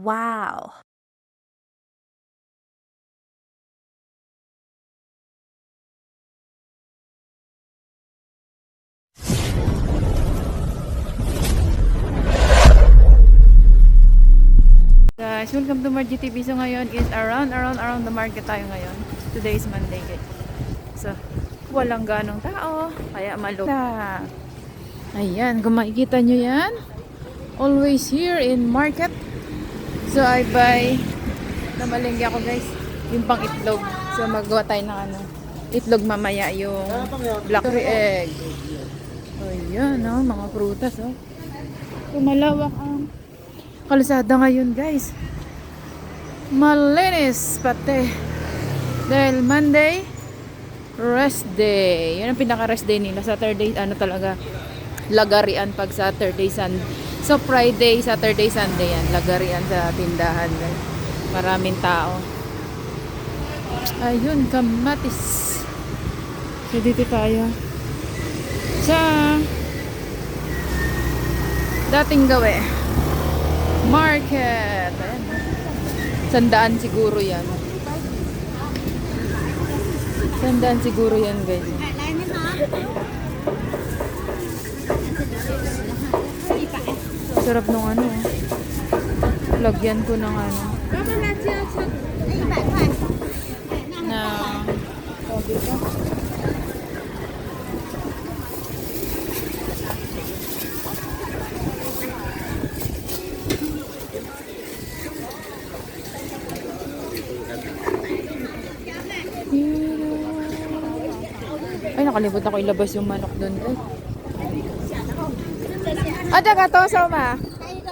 Wow. Guys, welcome to Margie TV. So ngayon is around, around, around the market tayo ngayon. Today is Monday guys. So, walang ganong tao. Kaya malog. Ayan, kung makikita nyo yan. Always here in market. So, I buy namalengke ako guys. Yung pang itlog. So, magawa tayo ng ano. Itlog mamaya yung blackberry egg. Ayan, oh, mga prutas oh. Tumalawak ang kalsada ngayon guys malinis pati dahil Monday rest day yun ang pinaka rest day nila Saturday ano talaga lagarian pag Saturday Sunday so Friday Saturday Sunday yan lagarian sa tindahan guys maraming tao ayun kamatis so dito tayo sa dating gawe Market. Ayan. Sandaan siguro yan. Sandaan siguro yan, guys. Sarap nung ano. Lagyan ko ng ano. Na? Ay, nakalimut ako ilabas yung manok doon. Ay Ah, daga to, sa ma. 来一个，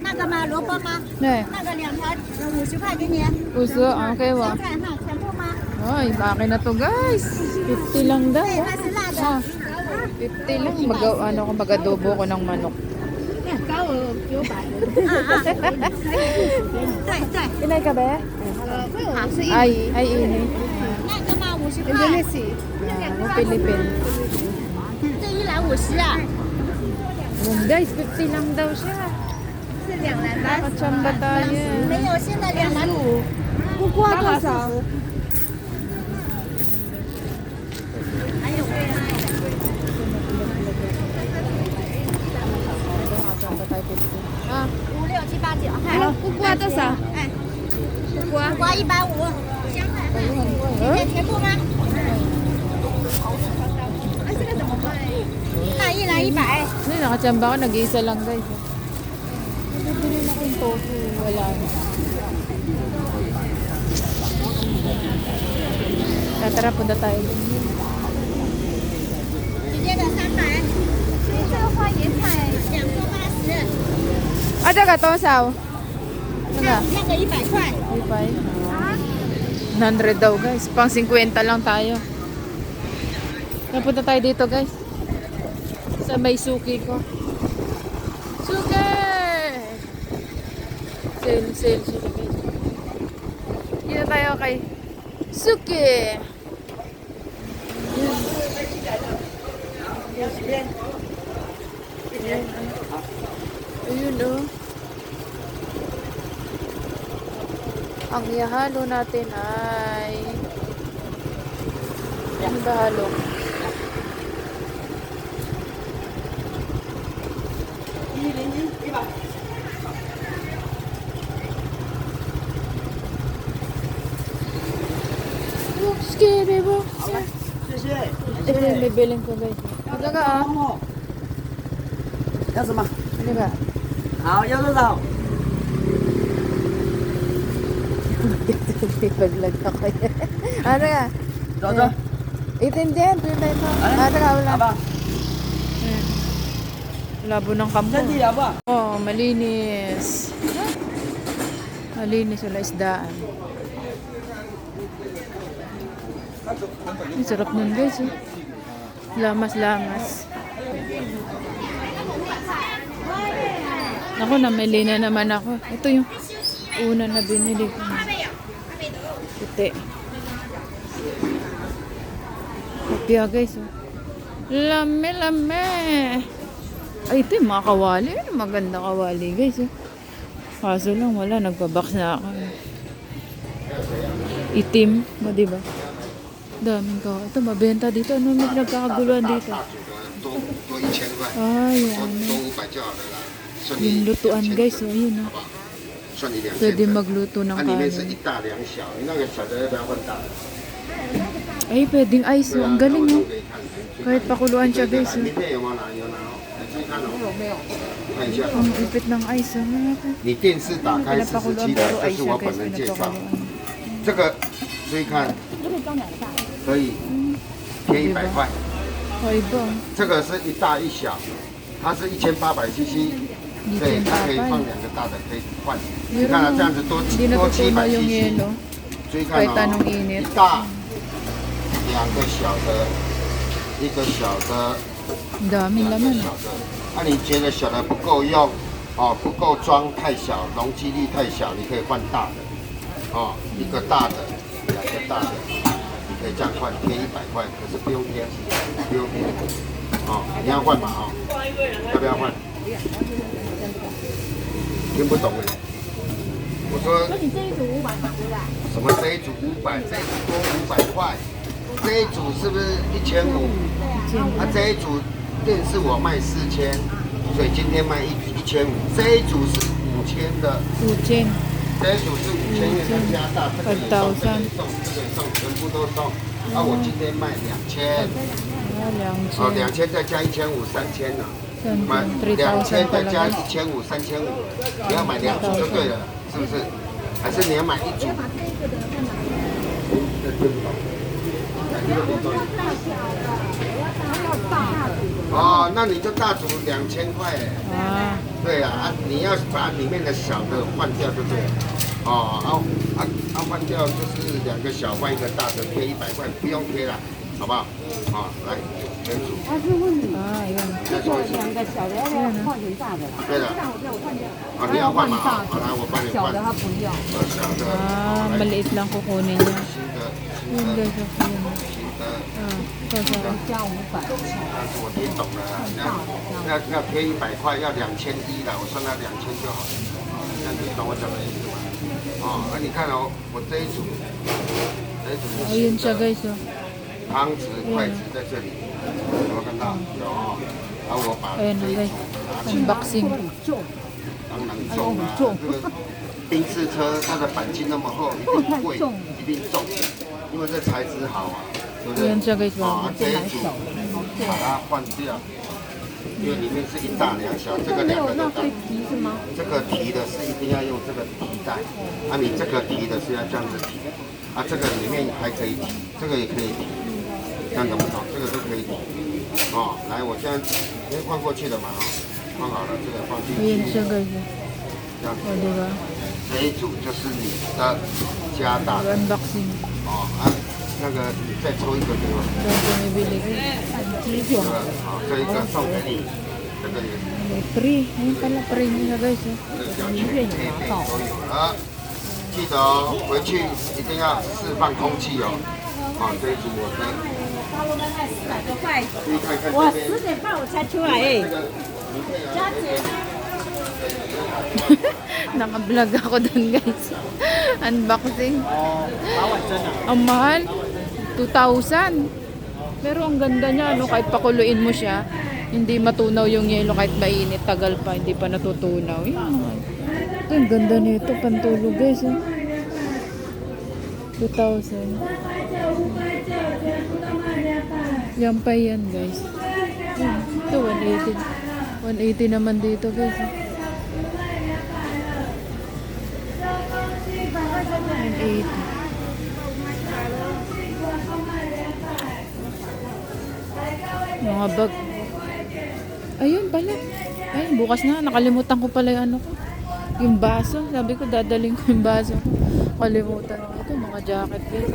那个吗？萝卜吗？ Ne, 那个两条五十块给你。 puso, okay 香 wa. 菜哈，全部吗？ Ay, akin na to, guys. 50 lang daw. 对，那是辣的。 Ah, 50 lang. Mag, ano ko, mag-adobo ko ng manok. 高我九百。啊啊。对对， Inay ka ba? 好是一。 Ay, ay, inay. 那个吗？五十块。 Ah, Pilipin. 这一篮五十啊。 Yun, guys, 50 lang daw siya. 是两篮的。 Nakachamba tayo. 没有，现在两篮五。不瓜多少？还有贵吗？ Nakachamba tayo 50. Ah, 五六七八九。还有不瓜多少？哎，不瓜。不瓜一百五。香菜哈。今天全部吗？哎，这个 怎么卖？那一篮一百。 Hindi, nakachamba ko. Nag-iisa lang, guys. Bibili na akong tofu. Wala na. Tara, punta tayo. 直接的三百。这个花椰菜两个八十， Ah, daga, tosaw. Ano na?那个一百块。 Di ba? 100 daw, guys. Pang 50 lang tayo. Napunta tayo dito, guys. Sa may suki ko. Suki! Sale sila, guys. Dito tayo kay Suki! Ayan. Ayun, oh. Ang ihalo natin ay ang 谢谢，谢谢。这边没别人跟着，你 这个啊？干什么？你看，好，要多少？有点点乱套了，来这个，走走，一点点准备走，来这个，来吧。Labo ng kampo. Oh, malinis. Malinis wala isdaan. Ang sarap nun guys. Eh. Lamas, lamas. Ako, namili na naman ako. Ito yung una na binili ko. Puti. Kopya guys. Oh. Lame, lame. Ay, ito yung mga kawali. Ano, maganda kawali, guys. Eh. Kaso lang, wala. Nagbabox na ako. Itim. O, diba? Daming ka. Ito, mabenta dito. Ano yung nagkakaguluhan dito? Ay, ano. Yung lutuan, guys. O, yun, o. Pwede magluto ng kanin. Ay, pwedeng ice. Oh. Ang galing, o. Kahit pakuluan siya, guys. O. 没有没有看一下你电视打开四十七台这是我本人介绍这个注意看可以装两个大可以便宜一百块可以做这个是一大一小它是一千八百七七对它可以放两个大的可以换你看它这样子多多七百七七一所以看一一大两个小的一个小的 Ang daming 两 laman. 个 oh. 小。那、你觉得小的不够用，哦，不够装太小，容积率太小，你可以换大的，哦，一个大的，两个大的，你可以这样换，贴一百块，可是不用贴，不用贴，哦，你要换嘛，哦，要不要换？听不懂哎，我说那你这一组五百嘛，对不对？什么这一组五百，这一组多五百块，这一组是不是一千五？啊，这一组电视我卖四千，所以今天卖一一千五。这一组是五千的，Uchen. 这一组是五千，因为它加大，这个也送，这个也送，这个也送，全部都送。啊，我今天卖两千，Ah, 哦，两千再加一千五，三千了。买两千再加一千五，三千五，你要买两组就对了，是不是？还是你要买一组？哦，那你就大组两千块哎。Ah, 对啊，啊，你要把里面的小的换掉就对了。哦，啊啊啊，换掉就是两个小换一个大的，贴一百块，不用贴了，好不好？好、来，分组。ah, yun. 再说一次。两个小的要不要换成大的啦？对的。大我叫我换掉。啊，你要换嘛？好，好来，我帮你换。小的他不要。啊，小的。Ah, 好来 maliit lang kukunin niya. 新的，Yun 新的，guys, oh, yun. 新的。Ah, ito, sorry. 加五百。但是我听懂了，那要要贴一百块，要两千一了，我算他两千就好了。那你懂我讲的意思吗？哦，那、你看哦，我这一组，这一组是，汤匙、筷子在这里，有没有看到？有哦。然后我把这 Ayun 一 na 组 guys. 拿起来，Unboxing. 当然重啊，这个宾士车它的钣金那么厚，一定贵，一定重，因为这材质好啊，对不对？Ayun siya guys, 啊 oh.，这一组把它换掉，因为里面是一大两小，这个两个都大。提是吗？这个提的是一定要用这个提带，啊，你这个提的是要这样子提，啊，这个里面还可以提，这个也可以提，这样懂不懂？这个都可以提。哦，来，我现在因为换过去的嘛，啊，换好了，这个放进去 oh. 这样子 Oh? 这一组就是你的加大.哦啊，那个你再抽一个给我， Ito ang bumibili guys. 这个好，这一个送给你，这个也 May free. Ayun pala, free niya guys, oh. 这个小犬配备都有了，记得哦，回去一定要释放空气哦。啊，这一组我的，注意看看我这边十点半我才出来哎这。个名片啊，佳姐， Naka-vlog ako dun guys. Unboxing. 八万真的。 Ang mahal. 2,000. Pero ang ganda niya, no? kahit pakuluin mo siya, hindi matunaw yung yelo kahit mainit, tagal pa, hindi pa natutunaw. Ito, ang ganda nito, pantulog guys. Oh. 2,000. Yan pa yan guys. Yan. Ito, 180. 180 naman dito guys. Oh. 180. Mga bag. Ayun pala. Ayun, bukas na. Nakalimutan ko pala yung ano ko. Yung baso. Sabi ko, dadaling ko yung baso. Kalimutan ko. Ito, mga jacket guys.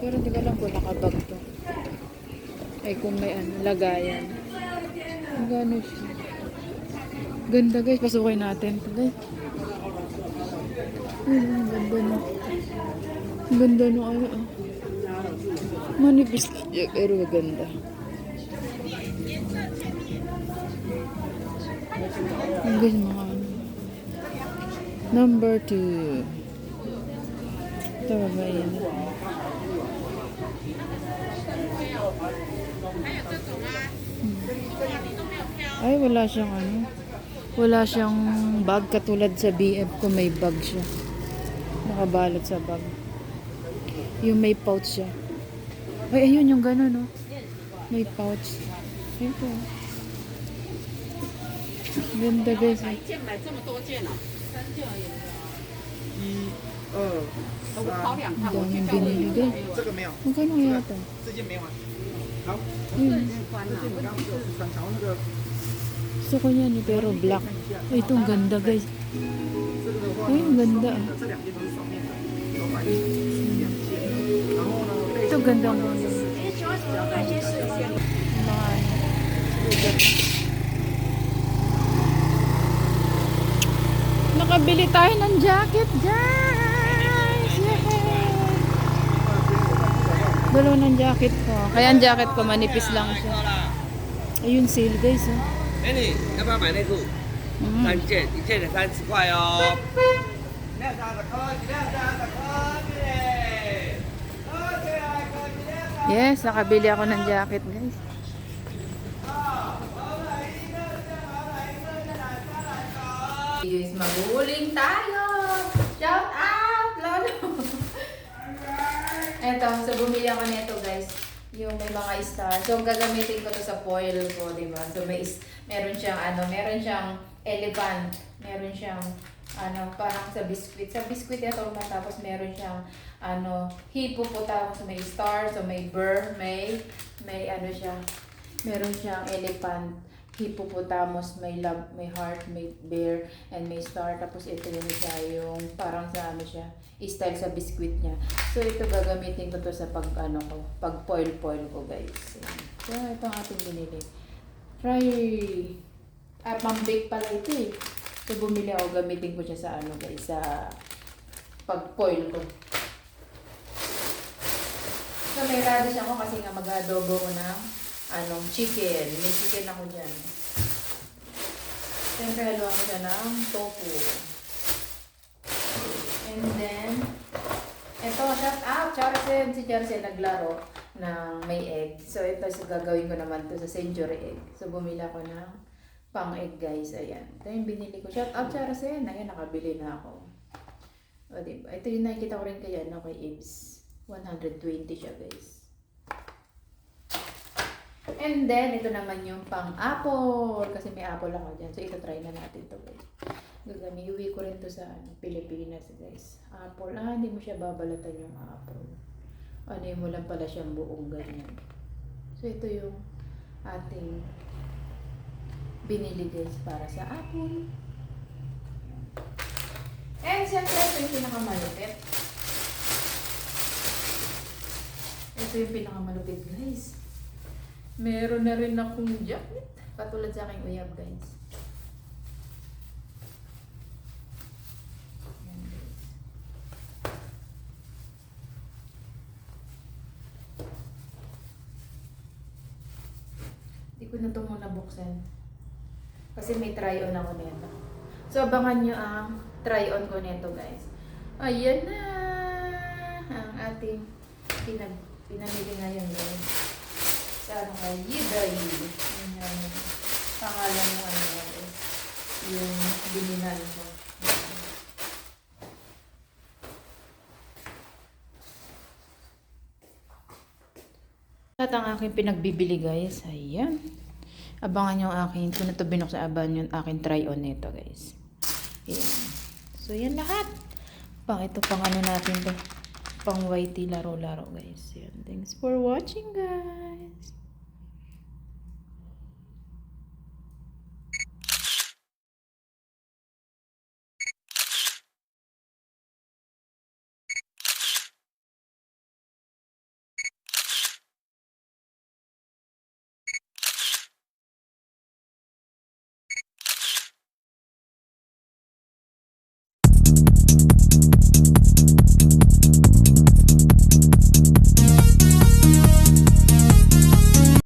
Pero hindi ko alam kung nakabag to. Ay, kung may ano, lagayan. Magkano siya? Ganda guys. Pasukin natin. Guys. Ang ganda. Ang ganda no ano ah. Siya, pero maganda. Ang guys, mga. Number two. Ito ba yun? Ay, wala siyang ano. Wala siyang bag katulad sa BF ko may bag siya. Nakabalot sa bag. Yung may pouch siya. Ay, ayun yung gano'n, no? May pouch. Ito. Ganda, guys. 件买这么多件哦、一、二、我跑两趟， Ang 我去 daming 到那 binili, 里 guys. 这个没有， Magkano kaya ito? 这件没完。好， Ayun. 关了这。件你刚刚有是穿潮那个， Gusto ko yan, eh, pero black. Ay, ito ang ganda, guys. 这个的话 Ay, ang 呢， ganda. 这两件都是双面的，都买两件。然后呢，背 Ito ganda ang ganda. 请问什么哪些时间？ Mga ano. Nakabili tayo ng jacket, guys! Yay! Dalawa ng jacket ko. Kaya ang jacket ko manipis lang siya. Ayun, sale guys. Oh. 美女，要不要买内裤？ Mm. 三件，一件得三十块哦。没有三十块，没有三十块，对。Yes, nakabili ako ng jacket, guys. Guys, maghuling tayo! Shout out, Lolo! Eto, so bumili ako nito, guys. Yung may mga star. So, gagamitin ko to sa foil ko, di ba? So, may, meron siyang, ano, meron siyang elephant. Meron siyang, ano, parang sa biscuit. Sa biscuit ito, tapos meron siyang, ano, hippopotamus. May star, so may burr, may, may, ano siya, meron siyang elephant hippopotamus, may love, may heart, may bear, and may star. Tapos ito yung siya, yung parang sa ano siya, style sa biscuit niya. So ito gagamitin ko to sa pag ano ko, pag foil foil ko guys. So ito ang ating binili. Try, ah, pang-bake pala ito eh. So bumili ako, gamitin ko siya sa ano guys, sa pag foil ko. So may radish ako kasi nga mag-adobo ko ng anong chicken. May chicken ako dyan. Siyempre haluan ko siya ng tofu. And then, ito, shout out, Charsen. Si Charsen naglaro ng may egg. So, ito, so, gagawin ko naman to sa century egg. So, bumili ako ng pang egg, guys. Ayan. Ito yung binili ko. Shout out, Charsen. Ayan, nakabili na ako. O, diba? Ito yung nakikita ko rin kaya, no, kay Ibs. 120 siya, guys. And then, ito naman yung pang-apple. Kasi may apple ako dyan. So, ito try na natin to guys. Gagami, iuwi ko rin to sa ano, Pilipinas, guys. Apple. Ah, hindi mo siya babalatan yung apple. Ano mo lang pala siyang buong ganyan. So, ito yung ating binili guys para sa apple. And siyempre, ito yung pinakamalupit. Ito yung pinakamalupit guys. Meron na rin akong jacket. Katulad sa aking uyab, guys. Yan, guys. Hindi ko na ito muna buksan. Kasi may try-on ako nito. So, abangan nyo ang try-on ko nito, guys. Ayan na! Ang ating pinag pinamili ngayon, guys sa ano kay Yiday. Yun yung pangalan ng ano yan. Yung binilan ko. At ang aking pinagbibili guys, ayan. Abangan yung akin, kung ito binuksan, abangan yung akin try on nito guys. Ayan. So yan lahat. Pang ito pang ano natin to. Pang YT laro-laro guys. Yan. Thanks for watching guys.